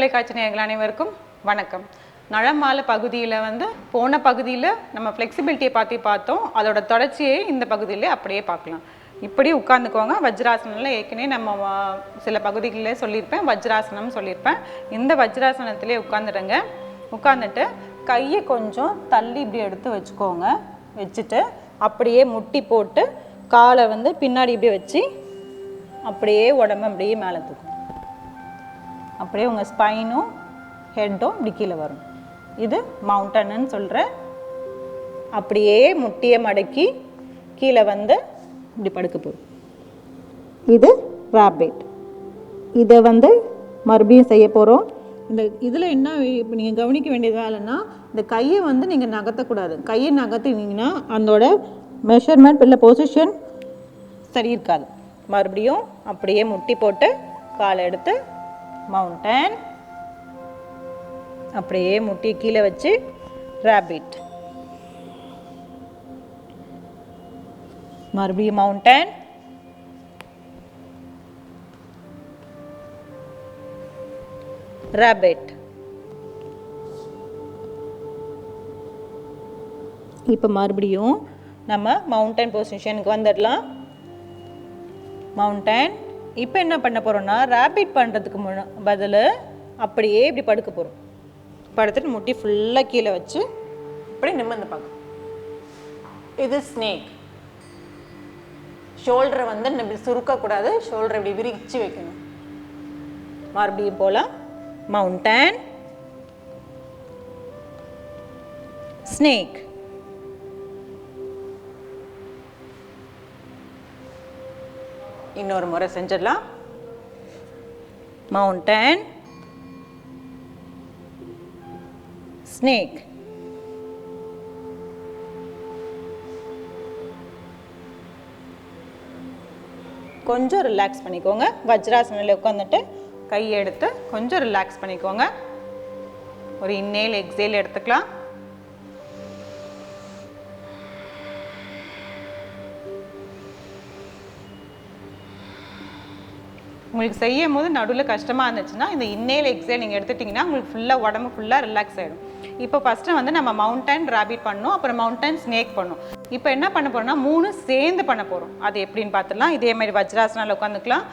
தொலைக்காட்சி நேர்கள் அனைவருக்கும் வணக்கம். நழமால பகுதியில் வந்து போன பகுதியில் நம்ம ஃப்ளெக்சிபிலிட்டியை பற்றி பார்த்தோம். அதோட தொடர்ச்சியை இந்த பகுதியிலே அப்படியே பார்க்கலாம். இப்படி உட்காந்துக்கோங்க வஜ்ராசனில் ஏற்கனவே நம்ம சில பகுதிகளில் சொல்லியிருப்பேன். வஜ்ராசனம் சொல்லியிருப்பேன். இந்த வஜ்ராசனத்திலே உட்காந்துடுங்க உட்காந்துட்டு கையை கொஞ்சம் தள்ளி இப்படி எடுத்து வச்சுக்கோங்க. வச்சுட்டு அப்படியே முட்டி போட்டு காலை வந்து பின்னாடி இப்படி வச்சு அப்படியே உடம்பு அப்படியே மேலே தூக்கும் அப்படியே உங்கள் ஸ்பைனும் ஹெட்டும் இப்படி கீழே வரும். இது மவுண்டன்னு சொல்கிற அப்படியே முட்டியை மடக்கி கீழே வந்து இப்படி படுக்க போகும் இது ரேபிட் இதை வந்து மறுபடியும் செய்ய போகிறோம் இந்த இதில் என்ன இப்போ நீங்கள் கவனிக்க வேண்டிய வேலைன்னா இந்த கையை வந்து நீங்கள் நகர்த்தக்கூடாது. கையை நகர்த்தினீங்கன்னா அதோட மெஷர்மெண்ட் இல்லை பொசிஷன் சரி இருக்காது. மறுபடியும் அப்படியே முட்டி போட்டு காலை எடுத்து மவுண்டன் அப்படியே முட்டி கீழே வச்சு ராபிட் மறுபடியும் மவுண்டன் ராபிட் இப்போ மறுபடியும் நம்ம மவுண்டன் பொசிஷனுக்கு வந்துடலாம். மவுண்டன் இப்போ என்ன பண்ண போகிறோம்னா ரேபிட் பண்ணுறதுக்கு முன்ன பதில் அப்படியே இப்படி படுக்க போகிறோம் படுத்துட்டு முட்டி ஃபுல்லாக கீழே வச்சு இப்படி நிமிர்ந்து பார்க்கும் இது ஸ்னேக் ஷோல்டரை வந்து இப்படி சுருக்கக்கூடாது ஷோல்டரை இப்படி விரிச்சு வைக்கணும். மறுபடியும் போகலாம் மவுண்டன் ஸ்னேக் இன்னொரு முறை செஞ்சிடலாம். மவுண்டன் ஸ்னேக் கொஞ்சம் ரிலாக்ஸ் பண்ணிக்கோங்க. வஜ்ராசனில் உட்காந்துட்டு கையை எடுத்து கொஞ்சம் ரிலாக்ஸ் பண்ணிக்கோங்க. ஒரு இன்னேல் எக்ஸேல் எடுத்துக்கலாம். உங்களுக்கு செய்யும் போது நடுவில் கஷ்டமாக இருந்துச்சுன்னா இந்த இன்னேல் எக்ஸைல் நீங்கள் எடுத்துட்டிங்கன்னா உங்களுக்கு ஃபுல்லாக உடம்பு ஃபுல்லாக ரிலாக்ஸ் ஆகிடும் இப்போ ஃபஸ்ட்டு வந்து நம்ம மவுண்டன் ராபிட் பண்ணோம் அப்புறம் மவுண்டன் ஸ்னேக் பண்ணோம். இப்போ என்ன பண்ண போகிறோம்னா மூணு சேர்ந்து பண்ண போகிறோம் அது எப்படின்னு பார்த்துலாம் இதே மாதிரி வஜ்ராசனால் உட்காந்துக்கலாம்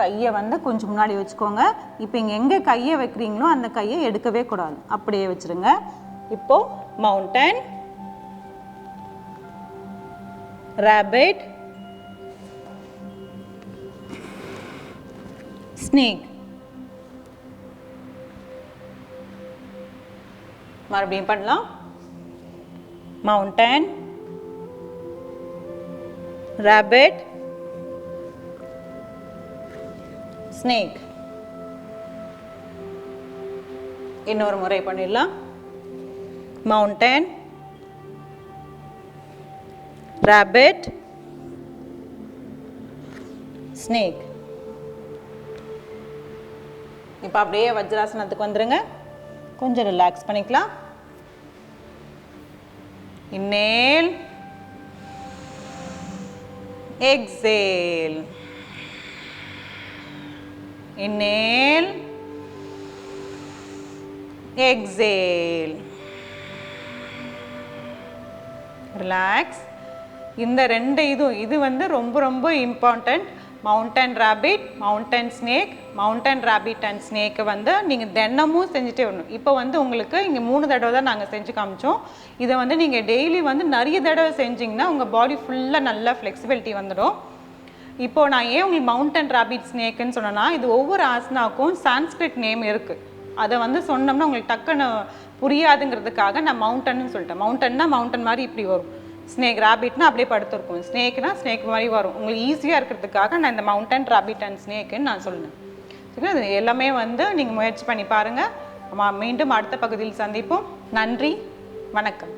கையை வந்து கொஞ்சம் முன்னாடி வச்சுக்கோங்க. இப்போ இங்கே எங்கே கையை வைக்கிறீங்களோ அந்த கையை எடுக்கவே கூடாது. அப்படியே வச்சுருங்க. இப்போது மவுண்டன் ராபிட் ஸ்னேக் மறுபடியும் பண்ணலாம் மவுண்டன் ராபிட் ஸ்னேக் இன்னொரு முறை பண்ணிடலாம் மவுண்டன் ராபிட் ஸ்னேக் இப்போ அப்படியே வஜ்ராசனத்துக்கு வந்துருங்க. கொஞ்சம் ரிலாக்ஸ் பண்ணிக்கலாம். Inhale exhale inhale exhale relax இந்த ரெண்டு இதுவும் இது வந்து ரொம்ப ரொம்ப important mountain rabbit mountain snake mountain rabbit and snake வந்து நீங்கள் தினமும் செஞ்சுட்டே வரணும். இப்போ வந்து உங்களுக்கு இங்கே மூணு தடவை தான் நாங்கள் செஞ்சு காமிச்சோம். இதை வந்து நீங்கள் டெய்லி வந்து நிறைய தடவை செஞ்சிங்கன்னா உங்கள் பாடி ஃபுல்லாக நல்லா ஃப்ளெக்சிபிலிட்டி வந்துடும். இப்போது நான் ஏன் உங்களுக்கு மவுண்டன் ராபிட் ஸ்னேக்குன்னு சொன்னேன்னா இது ஒவ்வொரு ஆசனாக்கும் சான்ஸ்கிரிட் நேம் இருக்குது அதை வந்து சொன்னோம்னா உங்களுக்கு டக்குன்னு புரியாதுங்கிறதுக்காக நான் மவுண்டன்னு சொல்லிட்டேன். மவுண்டன்னா மவுண்டன் மாதிரி இப்படி வரும். ஸ்னேக் ராபிட்னா அப்படியே படுத்துருக்கும். ஸ்னேக்னா ஸ்னேக் மாதிரி வரும். உங்களுக்கு ஈஸியாக இருக்கிறதுக்காக நான் இந்த மவுண்டன் ராபிட் அண்ட் ஸ்னேக்குன்னு நான் சொன்னேன் சரிங்களா? இது எல்லாமே வந்து நீங்கள் முயற்சி பண்ணி பாருங்கள் மீண்டும் அடுத்த பகுதியில் சந்திப்போம். நன்றி. வணக்கம்.